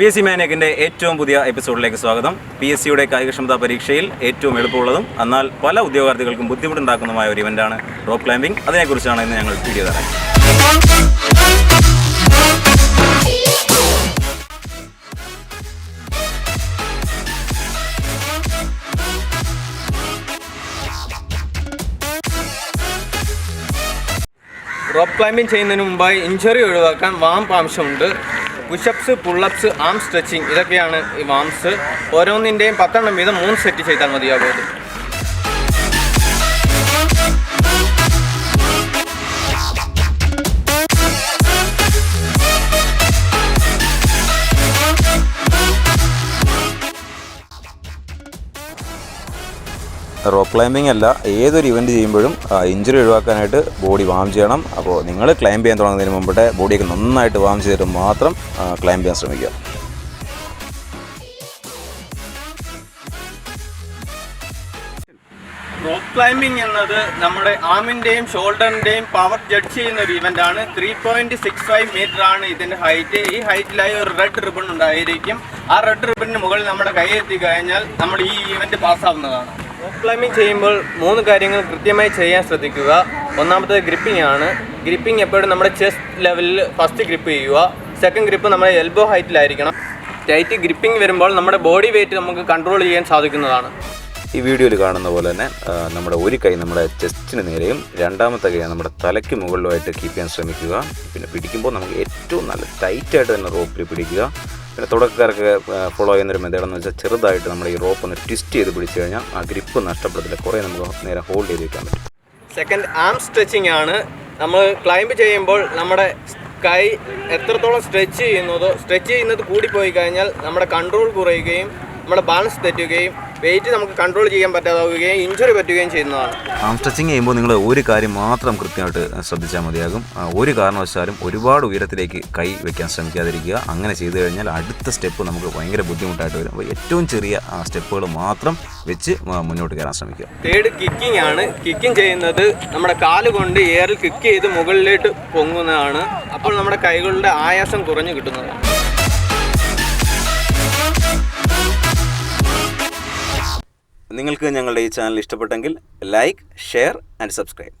P S C മാനേക്കിന്റെ ഏറ്റവും പുതിയ എപ്പിസോഡിലേക്ക് സ്വാഗതം. പി എസ് സിയുടെ കായികക്ഷമതാ പരീക്ഷയിൽ ഏറ്റവും എളുപ്പമുള്ളതും എന്നാൽ പല ഉദ്യോഗാർത്ഥികൾക്കും ബുദ്ധിമുട്ടുണ്ടാക്കുന്നതുമായ ഒരു ഇവന്റാണ് റോപ്പ് ക്ലൈമ്പിംഗ് അതിനെക്കുറിച്ചാണ് ഇന്ന് ഞങ്ങൾ വീഡിയോ തരാം റോപ്പ് ക്ലൈമ്പിംഗ് ചെയ്യുന്നതിന് മുമ്പായി ഇഞ്ചുറി ഒഴിവാക്കാൻ വാം ആവശ്യമുണ്ട്. പുഷപ്സ് പുള്ളപ്സ് ആം സ്ട്രെച്ചിങ് ഇതൊക്കെയാണ് ഈ വാംസ് ഓരോന്നിന്റെയും പത്തെണ്ണം വീതം മൂന്ന് സെറ്റ് ചെയ്താൽ മതിയാകും റോപ്പ് ക്ലൈമ്പിംഗ് അല്ല ഏതൊരു ഇവന്റ് ചെയ്യുമ്പോഴും ഇഞ്ചുറി ഒഴിവാക്കാനായിട്ട് ബോഡി വാം ചെയ്യണം. അപ്പോൾ നിങ്ങൾ ക്ലൈംബ് ചെയ്യാൻ തുടങ്ങുന്നതിന് മുമ്പേ ബോഡിയൊക്കെ നന്നായിട്ട് വാം ചെയ്തിട്ട് മാത്രം ക്ലൈംബ് ചെയ്യാൻ ശ്രമിക്കുക. റോക്ക് ക്ലൈമ്പിംഗ് എന്നത് നമ്മുടെ ആമിന്റെയും ഷോൾഡറിന്റെയും പവർ ജഡ്ജ് ചെയ്യുന്ന ഒരു ഇവന്റ് ആണ്. Three point six five metre ആണ് ഇതിന്റെ ഹൈറ്റ് ഈ ഹൈറ്റിലായി ഒരു റെഡ് റിബൺ ഉണ്ടായിരിക്കും. ആ റെഡ് റിബണിന് മുകളിൽ നമ്മുടെ കൈ എത്തി കഴിഞ്ഞാൽ നമ്മൾ ഈ ഇവന്റ് പാസ്സാവുന്നതാണ് റോപ്പ് ക്ലൈമ്പിംഗ് ചെയ്യുമ്പോൾ മൂന്ന് കാര്യങ്ങൾ കൃത്യമായി ചെയ്യാൻ ശ്രദ്ധിക്കുക. ഒന്നാമത്തേത് ഗ്രിപ്പിംഗ് ആണ്. ഗ്രിപ്പിംഗ് എപ്പോഴും നമ്മുടെ ചെസ്റ്റ് ലെവലിൽ ഫസ്റ്റ് ഗ്രിപ്പ് ചെയ്യുക. സെക്കൻഡ് ഗ്രിപ്പ് നമ്മുടെ എൽബോ ഹൈറ്റിലായിരിക്കണം ടൈറ്റ് ഗ്രിപ്പിംഗ് വരുമ്പോൾ നമ്മുടെ ബോഡി വെയിറ്റ് നമുക്ക് കൺട്രോൾ ചെയ്യാൻ സാധിക്കുന്നതാണ്. ഈ വീഡിയോയിൽ കാണുന്ന പോലെ തന്നെ നമ്മുടെ ഒരു കൈ നമ്മുടെ ചെസ്റ്റിന് നേരെയും രണ്ടാമത്തെ കൈ നമ്മുടെ തലയ്ക്ക് മുകളിലുമായിട്ട് കീപ്പ് ചെയ്യാൻ ശ്രമിക്കുക. പിന്നെ പിടിക്കുമ്പോൾ നമുക്ക് ഏറ്റവും നല്ല ടൈറ്റായിട്ട് തന്നെ റോപ്പിൽ പിടിക്കുക. പിന്നെ തുടക്കക്കാർക്ക് ഫോളോ ചെയ്യുന്ന ഒരു മെത്തേഡ് എന്ന് വെച്ചാൽ ചെറുതായിട്ട് നമ്മൾ ഈ റോപ്പ് ഒന്ന് ട്വിസ്റ്റ് ചെയ്ത് പിടിച്ചു കഴിഞ്ഞാൽ ആ ഗ്രിപ്പ് നഷ്ടപ്പെടത്തില്ല. കുറേ നമുക്ക് നേരെ ഹോൾഡ് ചെയ്ത് വെക്കാൻ പറ്റും. സെക്കൻഡ് ആം സ്ട്രെച്ചിങ് ആണ്. നമ്മൾ ക്ലൈംബ് ചെയ്യുമ്പോൾ നമ്മുടെ കൈ എത്രത്തോളം സ്ട്രെച്ച് ചെയ്യുന്നതോ സ്ട്രെച്ച് ചെയ്യുന്നത് കൂടിപ്പോയി കഴിഞ്ഞാൽ നമ്മുടെ കൺട്രോൾ കുറയുകയും നമ്മുടെ ബാലൻസ് തെറ്റുകയും വെയിറ്റ് നമുക്ക് കൺട്രോൾ ചെയ്യാൻ പറ്റാതാവുകയും ഇഞ്ചുറി പറ്റുകയും ചെയ്യുന്നതാണ്. ആം സ്ട്രെച്ചിങ് ചെയ്യുമ്പോൾ നിങ്ങൾ ഒരു കാര്യം മാത്രം കൃത്യമായിട്ട് ശ്രദ്ധിച്ചാൽ മതിയാകും. ഒരു കാരണവശാലും ഒരുപാട് ഉയരത്തിലേക്ക് കൈ വെക്കാൻ ശ്രമിക്കാതിരിക്കുക. അങ്ങനെ ചെയ്തു കഴിഞ്ഞാൽ അടുത്ത സ്റ്റെപ്പ് നമുക്ക് ഭയങ്കര ബുദ്ധിമുട്ടായിട്ട് വരും. അപ്പോൾ ഏറ്റവും ചെറിയ സ്റ്റെപ്പുകൾ മാത്രം വെച്ച് മുന്നോട്ട് കയറാൻ ശ്രമിക്കുക. തേർഡ് കിക്കിംഗ് ആണ്. കിക്കിംഗ് ചെയ്യുന്നത് നമ്മുടെ കാൽ കൊണ്ട് എയറിൽ കിക്ക് ചെയ്ത് മുകളിലേക്ക് പൊങ്ങുന്നതാണ്. അപ്പോൾ നമ്മുടെ കൈകളുടെ ആയാസം കുറഞ്ഞു കിട്ടുന്നതാണ്. നിങ്ങൾക്ക് ഞങ്ങളുടെ ഈ ചാനൽ ഇഷ്ടപ്പെട്ടെങ്കിൽ ലൈക്ക് ഷെയർ ആൻഡ് സബ്സ്ക്രൈബ്